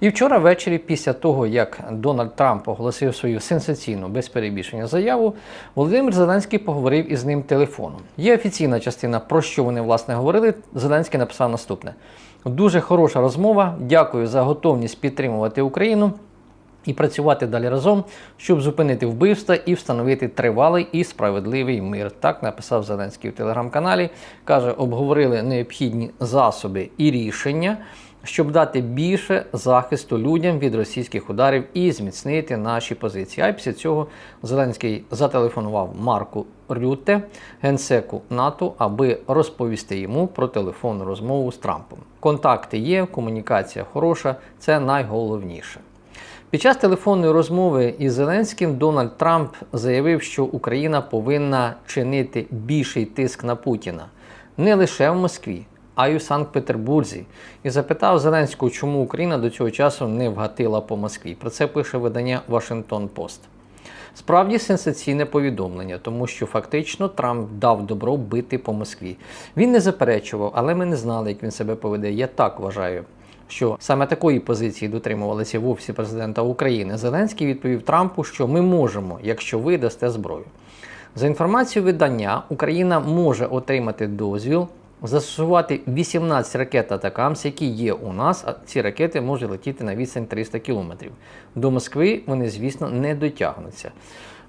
І вчора ввечері, після того, як Дональд Трамп оголосив свою сенсаційну без перебільшення заяву, Володимир Зеленський поговорив із ним телефоном. Є офіційна частина, про що вони власне говорили. Зеленський написав наступне: дуже хороша розмова. Дякую за готовність підтримувати Україну і працювати далі разом, щоб зупинити вбивства і встановити тривалий і справедливий мир. Так написав Зеленський в телеграм-каналі. Каже, обговорили необхідні засоби і рішення. Щоб дати більше захисту людям від російських ударів і зміцнити наші позиції. А після цього Зеленський зателефонував Марку Рюте, генсеку НАТО, аби розповісти йому про телефонну розмову з Трампом. Контакти є, комунікація хороша, це найголовніше. Під час телефонної розмови із Зеленським Дональд Трамп заявив, що Україна повинна чинити більший тиск на Путіна не лише в Москві, а й у Санкт-Петербурзі, і запитав Зеленського, чому Україна до цього часу не вгатила по Москві. Про це пише видання Вашингтон Пост. Справді сенсаційне повідомлення, тому що фактично Трамп дав добро бити по Москві. Він не заперечував, але ми не знали, як він себе поведе. Я так вважаю. Що саме такої позиції дотримувалися в офісі президента України, Зеленський відповів Трампу, що ми можемо, якщо ви дасте зброю. За інформацією видання, Україна може отримати дозвіл застосувати 18 ракет Атакамс, які є у нас, а ці ракети можуть летіти на відстань 300 кілометрів. До Москви вони, звісно, не дотягнуться.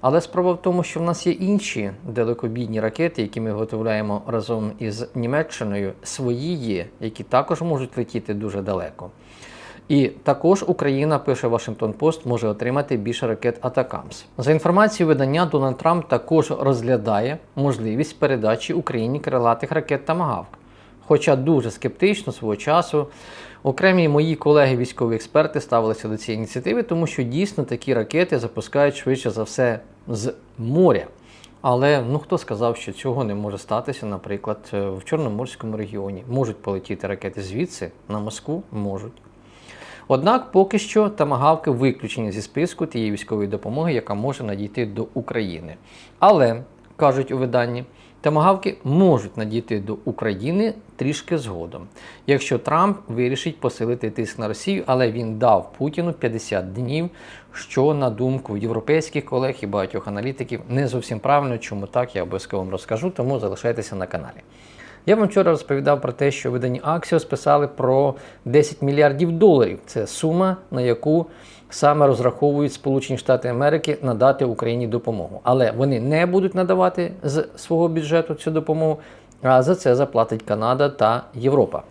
Але справа в тому, що в нас є інші далекобійні ракети, які ми виготовляємо разом із Німеччиною, свої є, які також можуть летіти дуже далеко. І також Україна, пише Вашингтон Пост, може отримати більше ракет Атакамс. За інформацією видання, Дональд Трамп також розглядає можливість передачі Україні крилатих ракет Тамагавк. Хоча дуже скептично свого часу окремі мої колеги, військові експерти, ставилися до цієї ініціативи, тому що дійсно такі ракети запускають швидше за все з моря. Але ну хто сказав, що цього не може статися, наприклад, в Чорноморському регіоні можуть полетіти ракети звідси на Москву можуть. Однак поки що тамагавки виключені зі списку тієї військової допомоги, яка може надійти до України. Але, кажуть у виданні, тамагавки можуть надійти до України трішки згодом, якщо Трамп вирішить посилити тиск на Росію, але він дав Путіну 50 днів, що, на думку європейських колег і багатьох аналітиків, не зовсім правильно. Чому так, я обов'язково вам розкажу, тому залишайтеся на каналі. Я вам вчора розповідав про те, що видані Axios писали про 10 мільярдів доларів. Це сума, на яку саме розраховують Сполучені Штати Америки надати Україні допомогу. Але вони не будуть надавати з свого бюджету цю допомогу, а за це заплатить Канада та Європа.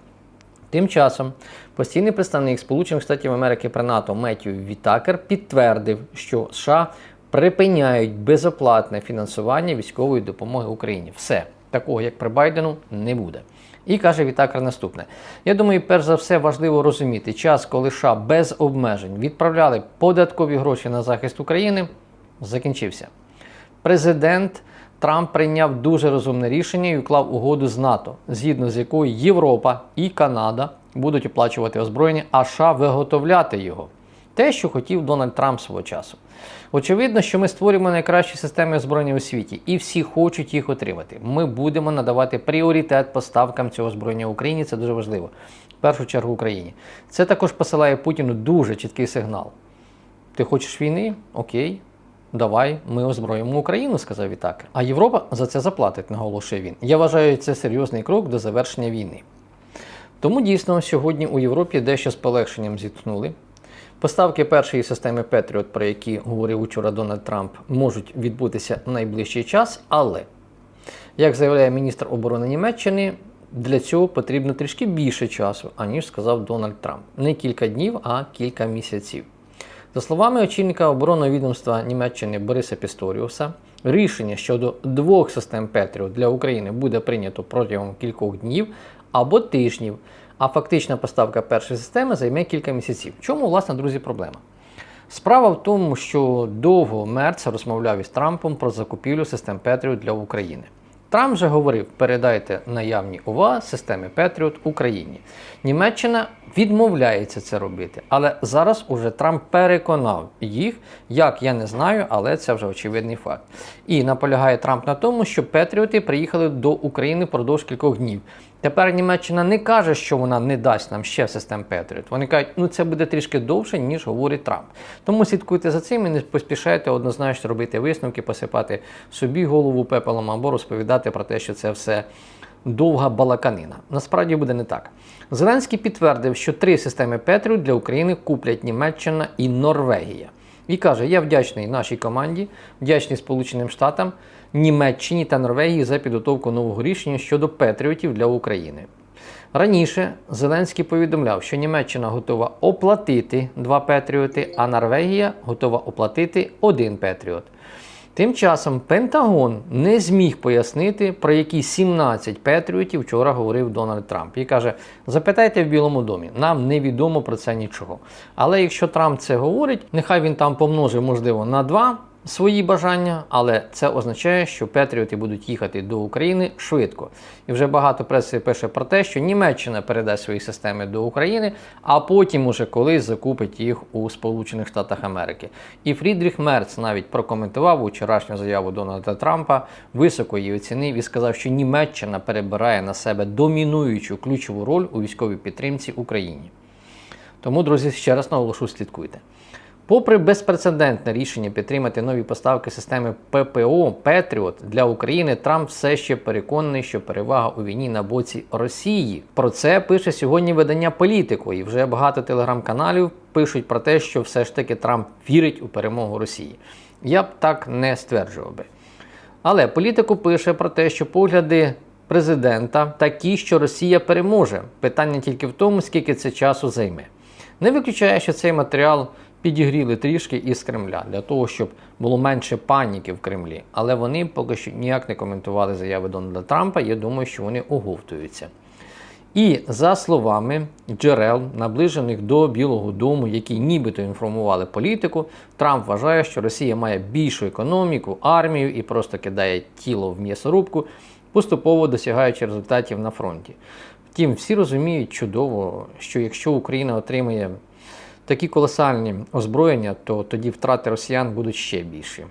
Тим часом постійний представник Сполучених Штатів Америки при НАТО Меттю Вітакер підтвердив, що США припиняють безоплатне фінансування військової допомоги Україні. Все такого, як при Байдену, не буде. І каже Вітакер наступне: я думаю, перш за все важливо розуміти, час, коли США без обмежень відправляли податкові гроші на захист України, закінчився. Президент Трамп прийняв дуже розумне рішення і уклав угоду з НАТО, згідно з якою Європа і Канада будуть оплачувати озброєння, а США виготовляти його. Те, що хотів Дональд Трамп свого часу. Очевидно, що ми створюємо найкращі системи озброєння у світі, і всі хочуть їх отримати. Ми будемо надавати пріоритет поставкам цього озброєння Україні. Це дуже важливо. В першу чергу Україні. Це також посилає Путіну дуже чіткий сигнал. Ти хочеш війни? Окей. Давай, ми озброїмо Україну, сказав Вітакер. А Європа за це заплатить, наголошує він. Я вважаю, це серйозний крок до завершення війни. Тому дійсно сьогодні у Європі дещо з полегшенням зіткнули. Поставки першої системи Patriot, про які говорив учора Дональд Трамп, можуть відбутися в найближчий час, але, як заявляє міністр оборони Німеччини, для цього потрібно трішки більше часу, аніж сказав Дональд Трамп. Не кілька днів, а кілька місяців. За словами очільника оборонного відомства Німеччини Бориса Пісторіуса, рішення щодо двох систем Patriot для України буде прийнято протягом кількох днів або тижнів а фактична поставка першої системи займе кілька місяців. Чому, власне, друзі, проблема? Справа в тому, що довго Мерц розмовляв із Трампом про закупівлю систем Петріот для України. Трамп вже говорив, передайте наявні у вас системи Петріот Україні. Німеччина відмовляється це робити. Але зараз уже Трамп переконав їх, як я не знаю, але це вже очевидний факт. І наполягає Трамп на тому, що Петріоти приїхали до України впродовж кількох днів. Тепер Німеччина не каже, що вона не дасть нам ще систем Петріот. Вони кажуть, ну це буде трішки довше, ніж говорить Трамп. Тому слідкуйте за цим і не поспішайте однозначно робити висновки, посипати собі голову пепелом або розповідати про те, що це все довга балаканина. Насправді буде не так. Зеленський підтвердив, що три системи Петріот для України куплять Німеччина і Норвегія. І каже: я вдячний нашій команді, вдячний Сполученим Штатам, Німеччині та Норвегії за підготовку нового рішення щодо Петріотів для України. Раніше Зеленський повідомляв, що Німеччина готова оплатити два Петріоти, а Норвегія готова оплатити один Петріот. Тим часом Пентагон не зміг пояснити, про які 17 Петріотів вчора говорив Дональд Трамп. І каже: запитайте в Білому домі, нам невідомо про це нічого. Але якщо Трамп це говорить, нехай він там помножив, можливо, на 2 свої бажання, але це означає, що Петріоти будуть їхати до України швидко. І вже багато преси пише про те, що Німеччина передасть свої системи до України, а потім уже колись закупить їх у Сполучених Штатах Америки. І Фрідріх Мерц навіть прокоментував вчорашню заяву Дональда Трампа, високо її оцінив і сказав, що Німеччина перебирає на себе домінуючу ключову роль у військовій підтримці Україні. Тому, друзі, ще раз наголошу, слідкуйте. Попри безпрецедентне рішення підтримати нові поставки системи ППО Петріот для України, Трамп все ще переконаний, що перевага у війні на боці Росії. Про це пише сьогодні видання політику, і вже багато телеграм-каналів пишуть про те, що все ж таки Трамп вірить у перемогу Росії. Я б так не стверджував би. Але політику пише про те, що погляди президента такі, що Росія переможе. Питання тільки в тому, скільки це часу займе. Не виключає, що цей матеріал підігріли трішки із Кремля для того, щоб було менше паніки в Кремлі. Але вони поки що ніяк не коментували заяви Дональда Трампа. Я думаю, що вони оговтуються. І за словами джерел, наближених до Білого Дому, які нібито інформували політику, Трамп вважає, що Росія має більшу економіку, армію і просто кидає тіло в м'ясорубку, поступово досягаючи результатів на фронті. Втім, всі розуміють чудово, що якщо Україна отримає такі колосальні озброєння, то тоді втрати росіян будуть ще більші.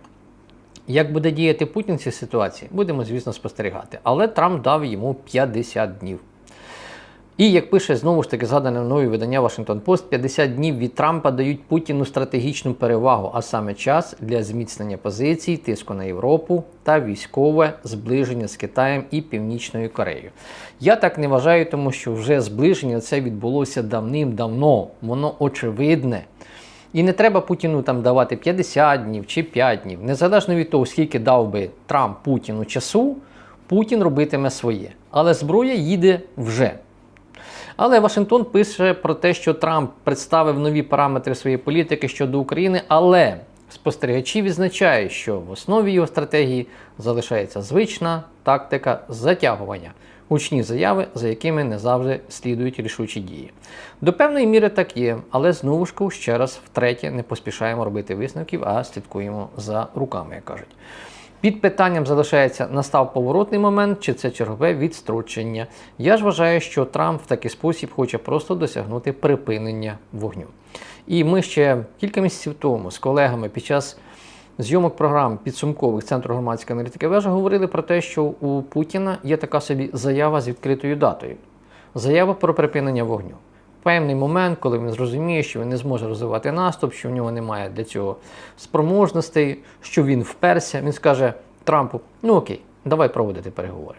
Як буде діяти Путін в цій ситуації, будемо, звісно, спостерігати. Але Трамп дав йому 50 днів. І як пише знову ж таки згадане мною видання Washington Post, 50 днів від Трампа дають Путіну стратегічну перевагу, а саме час для зміцнення позицій, тиску на Європу та військове зближення з Китаєм і Північною Кореєю. Я так не вважаю, тому що вже зближення це відбулося давним-давно, воно очевидне. І не треба Путіну там давати 50 днів чи 5 днів. Незалежно від того, скільки дав би Трамп Путіну часу, Путін робитиме своє. Але зброя їде вже. Але Вашингтон пише про те, що Трамп представив нові параметри своєї політики щодо України, але спостерігачі відзначають, що в основі його стратегії залишається звична тактика затягування. Гучні заяви, за якими не завжди слідують рішучі дії. До певної міри так є, але знову ж ще раз втретє не поспішаємо робити висновків, а слідкуємо за руками, як кажуть. Під питанням залишається настав поворотний момент, чи це чергове відстрочення. Я ж вважаю, що Трамп в такий спосіб хоче просто досягнути припинення вогню. І ми ще кілька місяців тому з колегами під час зйомок програм підсумкових Центру громадської аналітики вежа говорили про те, що у Путіна є така собі заява з відкритою датою. Заява про припинення вогню. Певний момент, коли він зрозуміє, що він не зможе розвивати наступ, що в нього немає для цього спроможностей, що він вперся, він скаже Трампу: ну окей, давай проводити переговори.